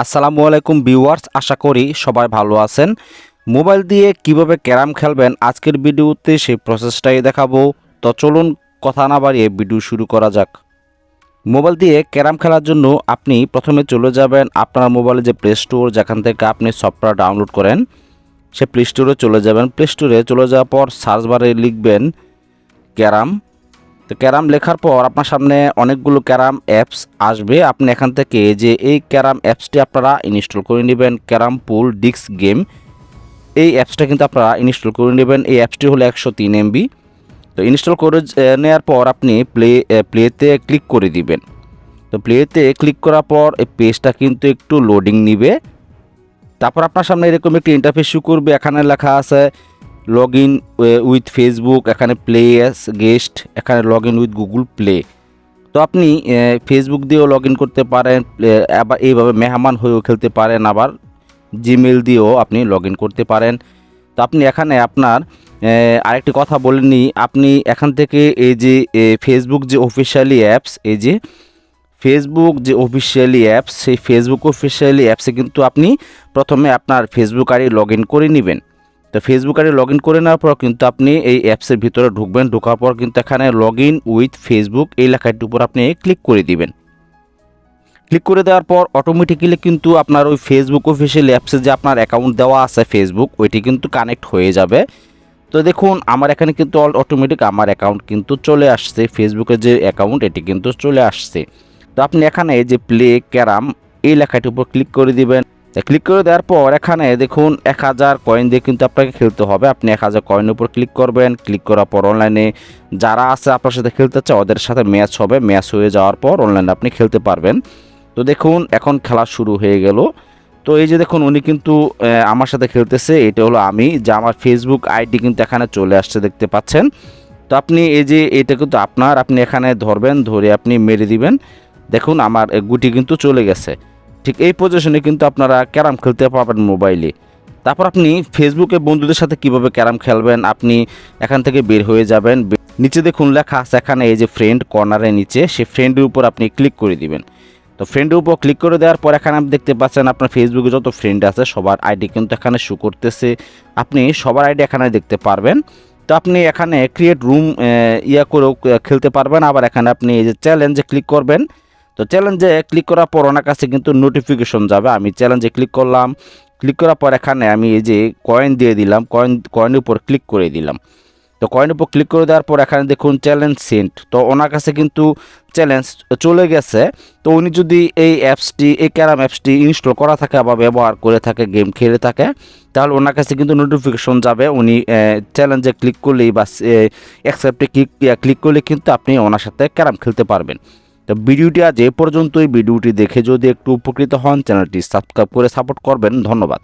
আসসালামু আলাইকুম ভিউয়ার্স, আশা করি সবাই ভালো আছেন। মোবাইল দিয়ে কীভাবে ক্যারাম খেলবেন আজকের ভিডিওতে সেই প্রসেসটাই দেখাবো। তো চলুন কথা না বাড়িয়ে ভিডিও শুরু করা যাক। মোবাইল দিয়ে ক্যারাম খেলার জন্য আপনি প্রথমে চলে যাবেন আপনার মোবাইলে যে প্লে স্টোর যেখান থেকে আপনি সফটওয়্যার ডাউনলোড করেন, সে প্লে স্টোরে চলে যাবেন। প্লে স্টোরে চলে যাওয়ার পর সার্চ বারে লিখবেন ক্যারাম। তো ক্যারাম লেখার পর আপনার সামনে অনেকগুলো ক্যারাম অ্যাপস আসবে। আপনি এখান থেকে যে, এই ক্যারাম অ্যাপসটি আপনারা ইনস্টল করে নেবেন, ক্যারাম পুল ডিস্ক গেম। এই অ্যাপসটা কিন্তু আপনারা ইনস্টল করে নেবেন। এই অ্যাপসটি হলো একশো তিন এমবি। তো ইনস্টল করে নেওয়ার পর আপনি প্লে প্লেতে ক্লিক করে দিবেন। তো প্লেতে ক্লিক করার পর এই পেজটা কিন্তু একটু লোডিং নিবে। তারপর আপনার সামনে এরকম একটি ইন্টারফেস শু করবে। এখানে লেখা আছে লগ ইন উইথ ফেসবুক এখানে প্লে অ্যাস গেস্ট এখানে log in with Google play তো আপনি ফেসবুক দিয়েও লগ ইন করতে পারেন আবার এইভাবে মেহমান হয়েও খেলতে পারেন, আবার জিমেল দিয়েও আপনি লগ ইন করতে পারেন। তো আপনি এখানে আপনার আরেকটি কথা বলে নিই আপনি এখান থেকে এই যে ফেসবুক যে অফিসিয়ালি অ্যাপস এই যে ফেসবুক যে অফিসিয়ালি অ্যাপস সেই ফেসবুক অফিসিয়ালি অ্যাপসে কিন্তু আপনি প্রথমে আপনার ফেসবুক আইডি লগ ইন করে নেবেন। তো ফেসবুক আইডি লগ ইন করে নেওয়ার পর কিন্তু আপনি এই অ্যাপসের ভিতরে ঢুকবেন। ঢোকার পর কিন্তু এখানে লগ ইন উইথ ফেসবুক এই লেখাটির উপর আপনি ক্লিক করে দিবেন। ক্লিক করে দেওয়ার পর অটোমেটিক্যালি কিন্তু আপনার ওই ফেসবুক অফিসিয়াল অ্যাপসে যে আপনার অ্যাকাউন্ট দেওয়া আছে ফেসবুক ওইটি কিন্তু কানেক্ট হয়ে যাবে। তো দেখুন, আমার এখানে কিন্তু অল অটোমেটিক আমার অ্যাকাউন্ট কিন্তু চলে আসছে। ফেসবুকের যে অ্যাকাউন্ট এটি কিন্তু চলে আসছে। তো আপনি এখানে যে প্লে ক্যারাম এই লেখাটির উপর ক্লিক করে দিবেন। ক্লিক করে দেওয়ার পর এখানে দেখুন এক হাজার কয়েন দিয়ে কিন্তু আপনাকে খেলতে হবে। আপনি এক হাজার কয়েনের উপর ক্লিক করবেন। ক্লিক করার পর অনলাইনে যারা আছে আপনার সাথে খেলতে চায়, ওদের সাথে ম্যাচ হবে। ম্যাচ হয়ে যাওয়ার পর অনলাইনে আপনি খেলতে পারবেন। তো দেখুন, এখন খেলা শুরু হয়ে গেল। তো এই যে দেখুন, উনি কিন্তু আমার সাথে খেলতেছে। এটা হলো আমি, যে আমার ফেসবুক আইডি কিন্তু এখানে চলে আসছে, দেখতে পাচ্ছেন। তো আপনি এই যে, এটা কিন্তু আপনার। আপনি এখানে ধরবেন, ধরে আপনি মেরে দিবেন। দেখুন, আমার গুটি কিন্তু চলে গেছে। ঠিক এই পজিশনে কিন্তু আপনারা ক্যারাম খেলতে পারবেন মোবাইলে তারপর আপনি ফেসবুকে বন্ধুদের সাথে কীভাবে ক্যারাম খেলবেন, আপনি এখান থেকে বের হয়ে যাবেন নিচে দেখুন লেখা আছে এখানে, এই যে ফ্রেন্ড কর্নারের নিচে, সেই ফ্রেন্ডের উপর আপনি ক্লিক করে দিবেন। তো ফ্রেন্ডের উপর ক্লিক করে দেওয়ার পর এখানে আপনি দেখতে পাচ্ছেন আপনার ফেসবুকে যত ফ্রেন্ড আছে, সবার আইডি কিন্তু এখানে শো করতেছে। আপনি সবার আইডি এখানে দেখতে পারবেন। তো আপনি এখানে ক্রিয়েট রুম ইয়া করেও খেলতে পারবেন। আবার এখানে আপনি এই যে চ্যালেঞ্জে ক্লিক করবেন। তো চ্যালেঞ্জে ক্লিক করার পর ওনার কাছে কিন্তু নোটিফিকেশন যাবে। আমি চ্যালেঞ্জে ক্লিক করলাম। ক্লিক করার পর এখানে আমি এই যে কয়েন দিয়ে দিলাম কয়েন কয়েনের উপর ক্লিক করে দিলাম। তো কয়েনের উপর ক্লিক করে দেওয়ার পর এখানে দেখুন চ্যালেঞ্জ সেন্ট তো ওনার কাছে কিন্তু চ্যালেঞ্জ চলে গেছে। তো উনি যদি এই অ্যাপসটি, এই ক্যারাম অ্যাপসটি ইনস্টল করা থাকে বা ব্যবহার করে থাকে গেম খেলে থাকে, তাহলে ওনার কাছে কিন্তু নোটিফিকেশন যাবে। উনি চ্যালেঞ্জে ক্লিক করলেই বা অ্যাকসেপ্টে ক্লিক ক্লিক করলে কিন্তু আপনি ওনার সাথে ক্যারাম খেলতে পারবেন। তো ভিডিওটি আজ এ পর্যন্তই। ভিডিওটি দেখে যদি একটু উপকৃত হন, চ্যানেলটি সাবস্ক্রাইব করে সাপোর্ট করবেন। ধন্যবাদ।